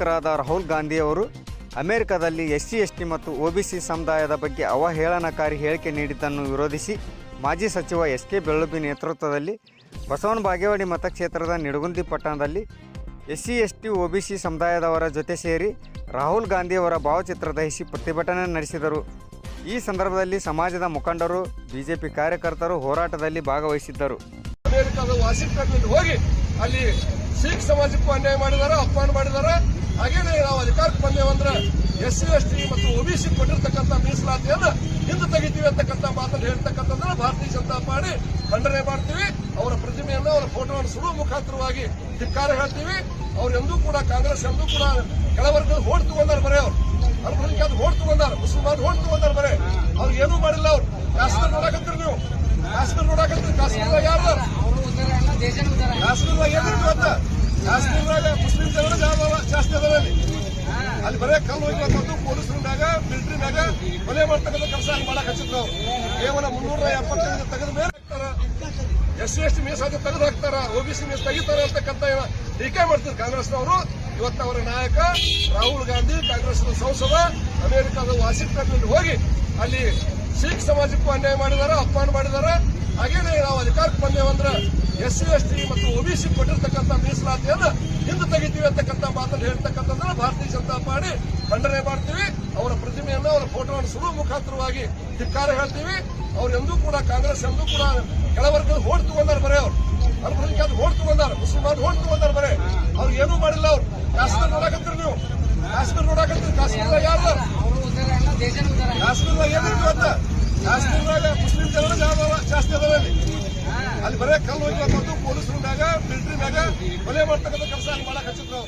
ನಾಯಕರಾದ ರಾಹುಲ್ ಗಾಂಧಿಯವರು ಅಮೆರಿಕದಲ್ಲಿ ಎಸ್ ಸಿ ಎಸ್ ಟಿ ಮತ್ತು ಸಿ ಸಮುದಾಯದ ಬಗ್ಗೆ ಅವಹೇಳನಕಾರಿ ಹೇಳಿಕೆ ನೀಡಿದ್ದನ್ನು ವಿರೋಧಿಸಿ ಮಾಜಿ ಸಚಿವ ಎಸ್ ಕೆ ಬೆಳ್ಳುಬಿ ನೇತೃತ್ವದಲ್ಲಿ ಬಸವನ ಬಾಗೇವಾಡಿ ಮತಕ್ಷೇತ್ರದ ನಿಡಗುಂದಿ ಪಟ್ಟಣದಲ್ಲಿ S C S T C ಸಮುದಾಯದವರ ಜೊತೆ ಸೇರಿ ರಾಹುಲ್ ಗಾಂಧಿಯವರ ಭಾವಚಿತ್ರ ದಹಿಸಿ ಪ್ರತಿಭಟನೆ ನಡೆಸಿದರು. ಈ ಸಂದರ್ಭದಲ್ಲಿ ಸಮಾಜದ ಮುಖಂಡರು, ಬಿಜೆಪಿ ಕಾರ್ಯಕರ್ತರು ಹೋರಾಟದಲ್ಲಿ ಭಾಗವಹಿಸಿದ್ದರು. ಅಮೆರಿಕದ ವಾಷಿಂಗ್ಟನ್ ಹೋಗಿ ಅಲ್ಲಿ ಸಿಖ್ ಸಮಾಜಕ್ಕೂ ಅನ್ಯಾಯ ಮಾಡಿದ್ದಾರೆ ಅಪಮಾನ ಮಾಡಿದಾರ ಹಾಗೇನೆ ನಾವು ಅಧಿಕಾರಕ್ಕೆ ಬಂದೇವಂದ್ರೆ ಎಸ್ ಸಿ ಎಸ್ ಟಿ ಮತ್ತು ಒಬಿಸಿ ಕೊಟ್ಟಿರ್ತಕ್ಕಂಥ ಮೀಸಲಾತಿಯನ್ನ ಹಿಂದೆ ತೆಗಿತೀವಿ ಅಂತಕ್ಕಂಥ ಮಾತನ್ನು ಹೇಳ್ತಕ್ಕಂಥದ್ದನ್ನ ಭಾರತೀಯ ಜನತಾ ಪಾರ್ಟಿ ಖಂಡನೆ ಮಾಡ್ತೀವಿ. ಅವರ ಪ್ರತಿಮೆಯನ್ನು ಅವರ ಫೋಟೋವನ್ನು ಸುಡುವ ಮುಖಾಂತರವಾಗಿ ಧಿಕ್ಕಾರ ಹೇಳ್ತೀವಿ. ಅವ್ರು ಎಂದೂ ಕೂಡ ಕಾಂಗ್ರೆಸ್ ಎಂದೂ ಕೂಡ ಕೆಳವರ್ಗದ ಹೋಡ್ ತಗೊಂಡಾರ ಬರೇ ಅವ್ರು. ಅಲ್ಪಸಂಖ್ಯಾತ ಹೋಡ್ ತಗೊಂಡಾರ ಮುಸಲ್ಮಾನ್ ಹೋಡ್ ತಗೊಂಡಾರ ಬರೇ. ಅವ್ರು ಏನೂ ಮಾಡಿಲ್ಲ ಅವ್ರು. ಕಾಶ್ಮೀರ ನೋಡಕತ್ತೀರಿ ನೀವು. ಕಾಶ್ಮೀರ ನೋಡಕತ್ತೀರಿ. ಕಾಶ್ಮೀರ ಯಾರು ಕಾಶ್ಮೀರ ಕಾಶ್ಮೀರ ಗೊತ್ತಾ ಕಾಶ್ಮೀರದಾಗ ಮುಸ್ಲಿಂ ಜನ ಜಾಸ್ತಿ ಅದಾವ ಅಲ್ಲಿ ಅಲ್ಲಿ ಬರೇ ಕಲ್ಲು ಹೋಗ್ಬೇಕಂತ ಪೊಲೀಸರಿನಾಗ ಮಿಲಿಟರಿನಾಗ ಕೊಲೆ ಮಾಡ್ತಕ್ಕಂಥ ಕೆಲಸ ಅಲ್ಲಿ ಮಾಡಕ್ ಹಚ್ಚಿದ್ರು ಕೇವಲ ಮುನ್ನೂರ ಎಪ್ಪತ್ತೈದು ತೆಗೆದ ಮೇಲೆ ಎಸ್ ಸಿ, ಎಸ್ ಟಿ ಮೀಸಲಾತಿ ತೆಗೆದು ಹಾಕ್ತಾರ. ಸಿ ಮೀಸ್ ತೆಗಿತಾರೆ ಅಂತಕ್ಕಂಥ ಟೀಕೆ ಮಾಡ್ತಾರೆ ಕಾಂಗ್ರೆಸ್ನವರು. ಇವತ್ತು ಅವರ ನಾಯಕ ರಾಹುಲ್ ಗಾಂಧಿ ಕಾಂಗ್ರೆಸ್ ಸಂಸದ, ಅಮೆರಿಕದ ವಾಷಿಂಗ್ಟನ್ನಲ್ಲಿ ಹೋಗಿ ಅಲ್ಲಿ ಸಿಖ್ ಸಮಾಜಕ್ಕೂ ಅನ್ಯಾಯ ಮಾಡಿದಾರ, ಅಪಮಾನ ಮಾಡಿದಾರ. ಹಾಗೇನೆ ನಾವು ಅಧಿಕಾರಕ್ಕೆ ಬಂದೇವಂದ್ರೆ ಎಸ್ ಸಿ, ಎಸ್ ಟಿ ಮತ್ತು ಒಬಿಸಿ ಕೊಟ್ಟಿರ್ತಕ್ಕಂಥ ಮೀಸಲಾತಿಯನ್ನು ಹಿಂದೆ ತೆಗಿತೀವಿ ಅಂತಕ್ಕಂಥ ಮಾತನ್ನು ಹೇಳ್ತಕ್ಕಂಥದ್ದನ್ನು ಭಾರತೀಯ ಪಾರ್ಟಿ ಖಂಡನೆ ಮಾಡ್ತೀವಿ. ಅವರ ಪ್ರತಿಮೆಯನ್ನ, ಅವರ ಫೋಟೋವನ್ನು ಸುಡುವ ಮುಖಾಂತರವಾಗಿ ಧಿಕ್ಕಾರ ಹೇಳ್ತೀವಿ. ಅವ್ರು ಎಂದೂ ಕೂಡ ಕಾಂಗ್ರೆಸ್ ಎಂದೂ ಕೂಡ ಕೆಳವರ್ಗದ ಓಟ್ ತಗೊಂಡಾರ ಬರೇ ಅವ್ರು. ಅಲ್ಪಸಂಖ್ಯಾತ ಓಟ್ ತಗೊಂಡಾರ ಮುಸಲ್ಮಾನ್ ಓಟ್ ತಗೊಂಡಾರ ಬರೇ. ಅವ್ರು ಏನೂ ಮಾಡಿಲ್ಲ ಅವ್ರು. ಕಾಶ್ಮೀರ ನೋಡಕತ್ತೀರಿ ನೀವು. ಕಾಶ್ಮೀರ ನೋಡಕತ್ತೀರಿ. ಕಾಶ್ಮೀರದಾಗ ಯಾರು? ಕಾಶ್ಮೀರದಾಗ ಏನಿದೆ ಅಂತ ಕಾಶ್ಮೀರದಾಗ ಮುಸ್ಲಿಂ ಜನ ಜಾಸ್ತಿ ಅದಾವ ಅಲ್ಲಿ. ಅಲ್ಲಿ ಬರೇ ಕಲ್ಲು ಹೋಗಿ ಪೊಲೀಸರು ಮ್ಯಾಗ, ಮಿಲಿಟರಿ ಮ್ಯಾಗ ಕೊಲೆ ಮಾಡ್ತಕ್ಕಂಥ ಕೆಲಸ ಅಲ್ಲಿ ಮಾಡಕ್ ಹಚ್ಚಿದ್ರು